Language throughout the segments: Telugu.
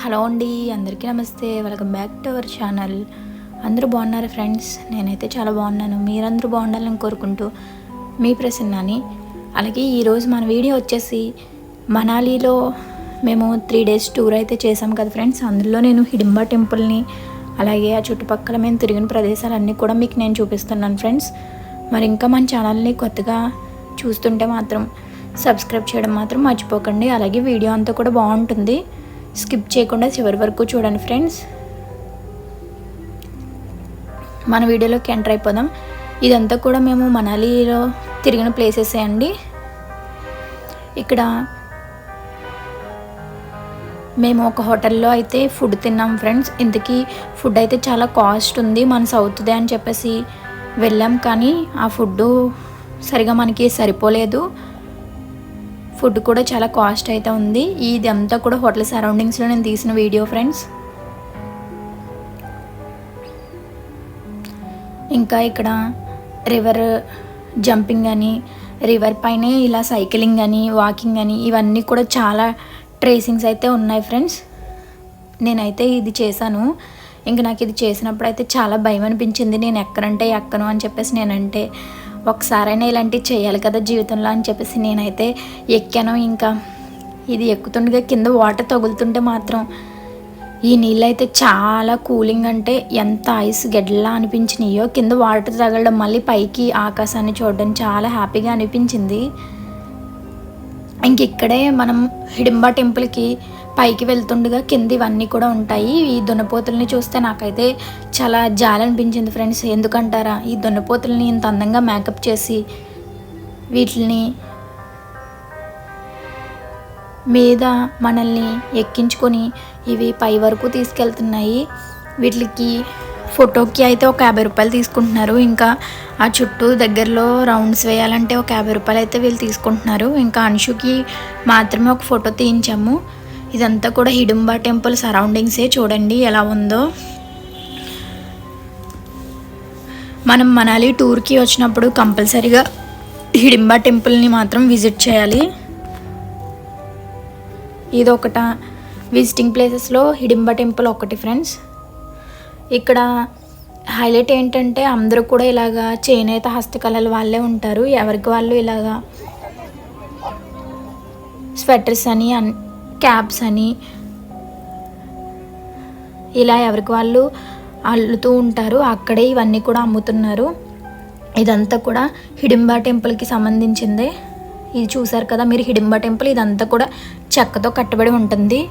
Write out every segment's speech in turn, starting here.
హలో అండి అందరికీ నమస్తే. Welcome back to our channel. అందరూ బాగున్నారు ఫ్రెండ్స్? నేనైతే చాలా బాగున్నాను. మీరందరూ బాగుండాలని కోరుకుంటూ మీ ప్రసన్నాని. అలాగే ఈరోజు మన వీడియో వచ్చేసి మనాలిలో మేము త్రీ డేస్ టూర్ అయితే చేసాం కదా ఫ్రెండ్స్. అందులో నేను హిడింబా టెంపుల్ని అలాగే ఆ చుట్టుపక్కల మేము తిరిగిన ప్రదేశాలన్నీ కూడా మీకు నేను చూపిస్తున్నాను ఫ్రెండ్స్. మరి ఇంకా మన ఛానల్ని కొత్తగా చూస్తుంటే మాత్రం సబ్స్క్రైబ్ చేయడం మాత్రం మర్చిపోకండి. అలాగే వీడియో అంతా కూడా బాగుంటుంది. స్కిప్ చేయకుండా చివరి వరకు చూడండి ఫ్రెండ్స్. మన వీడియోలోకి ఎంటర్ అయిపోదాం. ఇదంతా కూడా మేము మనాలిలో తిరిగిన ప్లేసెస్ అండి. ఇక్కడ మేము ఒక హోటల్లో అయితే ఫుడ్ తిన్నాం ఫ్రెండ్స్. ఇంతకీ ఫుడ్ అయితే చాలా కాస్ట్ ఉంది మన అవుతుంది అని చెప్పేసి వెళ్ళాం. కానీ ఆ ఫుడ్ సరిగా మనకి సరిపోలేదు. ఫుడ్ కూడా చాలా కాస్ట్ అయితే ఉంది. ఇది అంతా కూడా హోటల్ సరౌండింగ్స్లో నేను తీసిన వీడియో ఫ్రెండ్స్. ఇంకా ఇక్కడ రివర్ జంపింగ్ అని రివర్ పైనే ఇలా సైకిలింగ్ అని వాకింగ్ అని ఇవన్నీ కూడా చాలా ట్రేసింగ్స్ అయితే ఉన్నాయి ఫ్రెండ్స్. నేనైతే ఇది చేశాను. ఇంకా నాకు ఇది చేసినప్పుడు అయితే చాలా భయం అనిపించింది. నేను ఎక్కడంటే ఎక్కను అని చెప్పేసి నేనంటే ఒకసారైనా ఇలాంటివి చేయాలి కదా జీవితంలో అని చెప్పేసి నేనైతే ఎక్కాను. ఇంకా ఇది ఎక్కుతుండగా కింద వాటర్ తగులుతుంటే మాత్రం ఈ నీళ్ళు అయితే చాలా కూలింగ్ అంటే ఎంత ఐస్ గడ్డలా అనిపించినాయో. కింద వాటర్ తగలడం మళ్ళీ పైకి ఆకాశాన్ని చూడడం చాలా హ్యాపీగా అనిపించింది. ఇంక ఇక్కడే మనం హిడింబా టెంపుల్కి పైకి వెళ్తుండగా కింద ఇవన్నీ కూడా ఉంటాయి. ఈ దున్నపోతుల్ని చూస్తే నాకైతే చాలా జాలి అనిపించింది ఫ్రెండ్స్. ఎందుకంటారా? ఈ దున్నపోతుల్ని ఇంత అందంగా మేకప్ చేసి వీటిని మీద మనల్ని ఎక్కించుకొని ఇవి పై వరకు తీసుకెళ్తున్నాయి. వీటికి ఫోటోకి అయితే ఒక యాభై రూపాయలు తీసుకుంటున్నారు. ఇంకా ఆ చుట్టూ దగ్గరలో రౌండ్స్ వేయాలంటే ఒక యాభై రూపాయలు అయితే వీళ్ళు తీసుకుంటున్నారు. ఇంకా అంశుకి మాత్రమే ఒక ఫోటో తీయించాము. ఇదంతా కూడా హిడింబా టెంపుల్ సరౌండింగ్సే చూడండి ఎలా ఉందో. మనం మనాలి టూర్కి వచ్చినప్పుడు కంపల్సరీగా హిడింబా టెంపుల్ని మాత్రం విజిట్ చేయాలి. ఇది ఒకట విజిటింగ్ ప్లేసెస్లో హిడింబా టెంపుల్ ఒకటి ఫ్రెండ్స్. ఇక్కడ హైలైట్ ఏంటంటే అందరూ కూడా ఇలాగా చేనేత హస్తకళలు వాళ్ళే ఉంటారు. ఎవరికి వాళ్ళు ఇలాగా స్వెటర్స్ అని అన్ క్యాబ్స్ అని. ఇలా ఎవరికి వాళ్ళు అల్లుతూ ఉంటారు అక్కడే ఇవన్నీ కూడా అమ్ముతున్నారు. ఇదంతా కూడా హిడింబా టెంపుల్కి సంబంధించిందే. ఇది చూసారు కదా మీరు హిడింబా టెంపుల్ ఇదంతా కూడా చెక్కతో కట్టబడి ఉంటుంది.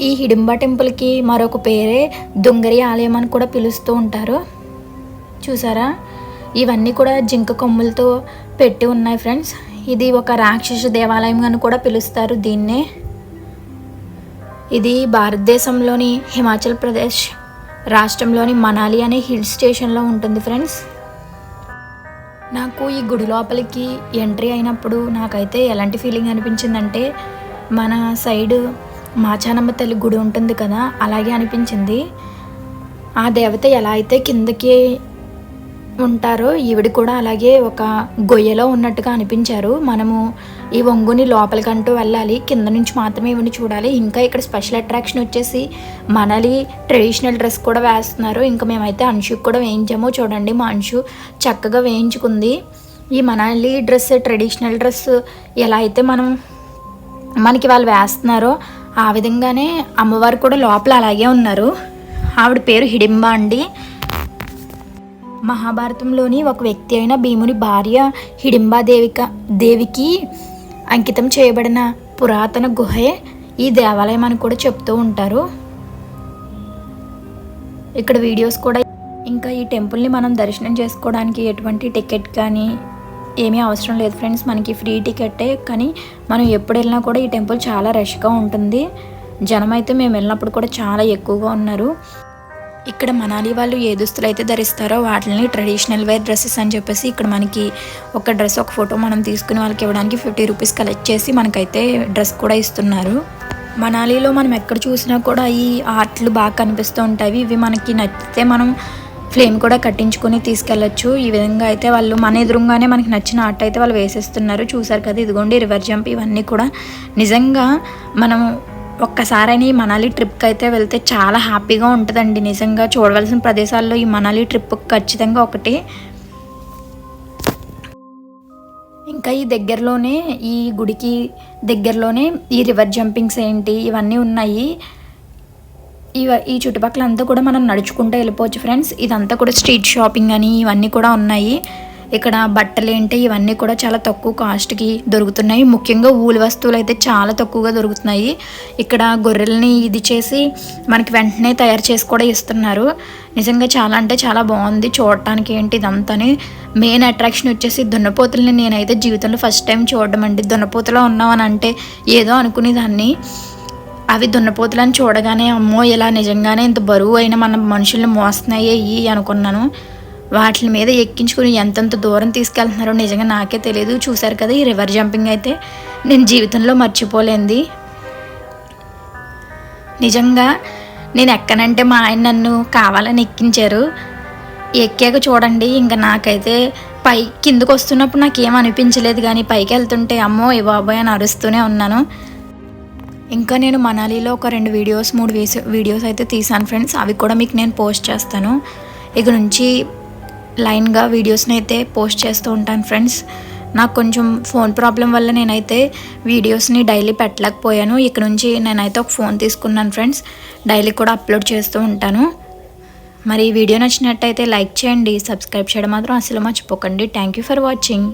ఈ హిడింబా టెంపుల్కి మరొక పేరే దుంగరి ఆలయం అని కూడా పిలుస్తూ ఉంటారు. చూసారా? ఇవన్నీ కూడా జింక కొమ్ములతో పెట్టి ఉన్నాయి ఫ్రెండ్స్. ఇది ఒక రాక్షస దేవాలయం అని కూడా పిలుస్తారు దీన్నే. ఇది భారతదేశంలోని హిమాచల్ ప్రదేశ్ రాష్ట్రంలోని మనాలి అనే హిల్ స్టేషన్లో ఉంటుంది ఫ్రెండ్స్. నాకు ఈ గుడి లోపలికి ఎంట్రీ అయినప్పుడు నాకైతే ఎలాంటి ఫీలింగ్ అనిపించిందంటే మన సైడ్ మాచానమ్మ తల్లి గుడి ఉంటుంది కదా అలాగే అనిపించింది. ఆ దేవత ఎలా అయితే కిందకి ఉంటారో ఈవిడ కూడా అలాగే ఒక గొయ్యలో ఉన్నట్టుగా అనిపించారు. మనము ఈ వంగుని లోపలికంటూ వెళ్ళాలి. కింద నుంచి మాత్రమే ఇవన్నీ చూడాలి. ఇంకా ఇక్కడ స్పెషల్ అట్రాక్షన్ వచ్చేసి మనలి ట్రెడిషనల్ డ్రెస్ కూడా వేస్తున్నారు. ఇంకా మేమైతే అంశుకి కూడా వేయించాము. చూడండి మా అంశు చక్కగా వేయించుకుంది. ఈ మనాలి డ్రెస్ ట్రెడిషనల్ డ్రెస్ ఎలా అయితే మనం మనకి వాళ్ళు వేస్తున్నారో ఆ విధంగానే అమ్మవారు కూడా లోపల అలాగే ఉన్నారు. ఆవిడ పేరు హిడింబ అండి. మహాభారతంలోని ఒక వ్యక్తి అయిన భీముని భార్య హిడింబా దేవిక దేవికి అంకితం చేయబడిన పురాతన గుహే ఈ దేవాలయం అని కూడా చెప్తూ ఉంటారు. ఇక్కడ వీడియోస్ కూడా ఇంకా ఈ టెంపుల్ని మనం దర్శనం చేసుకోవడానికి ఎటువంటి టికెట్ కానీ ఏమీ అవసరం లేదు ఫ్రెండ్స్. మనకి ఫ్రీ టికెట్టే కానీ మనం ఎప్పుడు వెళ్ళినా కూడా ఈ టెంపుల్ చాలా రష్గా ఉంటుంది. జనం అయితే మేము వెళ్ళినప్పుడు కూడా చాలా ఎక్కువగా ఉన్నారు. ఇక్కడ మనాలి వాళ్ళు ఏ దుస్తులు అయితే ధరిస్తారో వాటిని ట్రెడిషనల్ వేర్ డ్రెస్సెస్ అని చెప్పేసి ఇక్కడ మనకి ఒక డ్రెస్ ఒక ఫోటో మనం తీసుకుని వాళ్ళకి ఇవ్వడానికి ఫిఫ్టీ రూపీస్ కలెక్ట్ చేసి మనకైతే డ్రెస్ కూడా ఇస్తున్నారు. మనాలిలో మనం ఎక్కడ చూసినా కూడా ఈ ఆర్ట్లు బాగా కనిపిస్తూ ఉంటాయి. ఇవి మనకి నచ్చితే మనం ఫ్లేమ్ కూడా కట్టించుకొని తీసుకెళ్ళచ్చు. ఈ విధంగా అయితే వాళ్ళు మన ఎదురుగానే మనకి నచ్చిన ఆర్ట్ అయితే వాళ్ళు వేసేస్తున్నారు. చూసారు కదా ఇదిగోండి రివర్ జంప్ ఇవన్నీ కూడా. నిజంగా మనం ఒక్కసారైనా ఈ మనాలి ట్రిప్కి అయితే వెళ్తే చాలా హ్యాపీగా ఉంటుందండి. నిజంగా చూడవలసిన ప్రదేశాల్లో ఈ మనాలి ట్రిప్ ఖచ్చితంగా ఒకటి. ఇంకా ఈ దగ్గరలోనే ఈ గుడికి దగ్గరలోనే ఈ రివర్ జంపింగ్స్ ఏంటి ఇవన్నీ ఉన్నాయి. ఇవ ఈ చుట్టుపక్కల అంతా కూడా మనం నడుచుకుంటూ వెళ్ళిపోవచ్చు ఫ్రెండ్స్. ఇదంతా కూడా స్ట్రీట్ షాపింగ్ అని ఇవన్నీ కూడా ఉన్నాయి. ఇక్కడ బట్టలు ఏంటి ఇవన్నీ కూడా చాలా తక్కువ కాస్ట్కి దొరుకుతున్నాయి. ముఖ్యంగా ఊలి వస్తువులు అయితే చాలా తక్కువగా దొరుకుతున్నాయి. ఇక్కడ గొర్రెల్ని ఇది చేసి మనకి వెంటనే తయారు చేసి కూడా ఇస్తున్నారు. నిజంగా చాలా అంటే చాలా బాగుంది చూడటానికి ఏంటి ఇదంతాని. మెయిన్ అట్రాక్షన్ వచ్చేసి దున్నపోతుల్ని నేనైతే జీవితంలో ఫస్ట్ టైం చూడడం అండి. దున్నపోతులో ఉన్నామని అంటే ఏదో అనుకునేదాన్ని. అవి దున్నపోతులను చూడగానే అమ్మో ఇలా నిజంగానే ఇంత బరువు అయిన మన మనుషుల్ని మోస్తున్నాయి ఇవి అనుకున్నాను. వాటి మీద ఎక్కించుకుని ఎంతెంత దూరం తీసుకెళ్తున్నారో నిజంగా నాకే తెలియదు చూశారు కదా ఈ రివర్ జంపింగ్ అయితే. నేను జీవితంలో మర్చిపోలేంది. నిజంగా నేను ఎక్కనంటే మా ఆయన నన్ను కావాలని ఎక్కించారు. ఎక్కాక చూడండి ఇంకా నాకైతే పై కిందకు వస్తున్నప్పుడు నాకు అనిపించలేదు కానీ పైకి వెళ్తుంటే అమ్మో ఏ బాబాయ్ అని అరుస్తూనే ఉన్నాను. ఇంకా నేను మనాలిలో ఒక రెండు వీడియోస్ మూడు వీస్ వీడియోస్ అయితే తీసాను ఫ్రెండ్స్. అవి కూడా మీకు నేను పోస్ట్ చేస్తాను. ఇక నుంచి లైన్గా వీడియోస్ని అయితే పోస్ట్ చేస్తూ ఉంటాను ఫ్రెండ్స్. నాకు కొంచెం ఫోన్ ప్రాబ్లం వల్ల నేనైతే వీడియోస్ని డైలీ పెట్టలేకపోయాను. ఇక్కడ నుంచి నేనైతే ఒక ఫోన్ తీసుకున్నాను ఫ్రెండ్స్. డైలీ కూడా అప్లోడ్ చేస్తూ ఉంటాను. మరి ఈ వీడియో నచ్చినట్టయితే లైక్ చేయండి సబ్స్క్రైబ్ చేయడం మాత్రం అసలు మర్చిపోకండి. Thank you for watching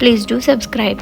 please do subscribe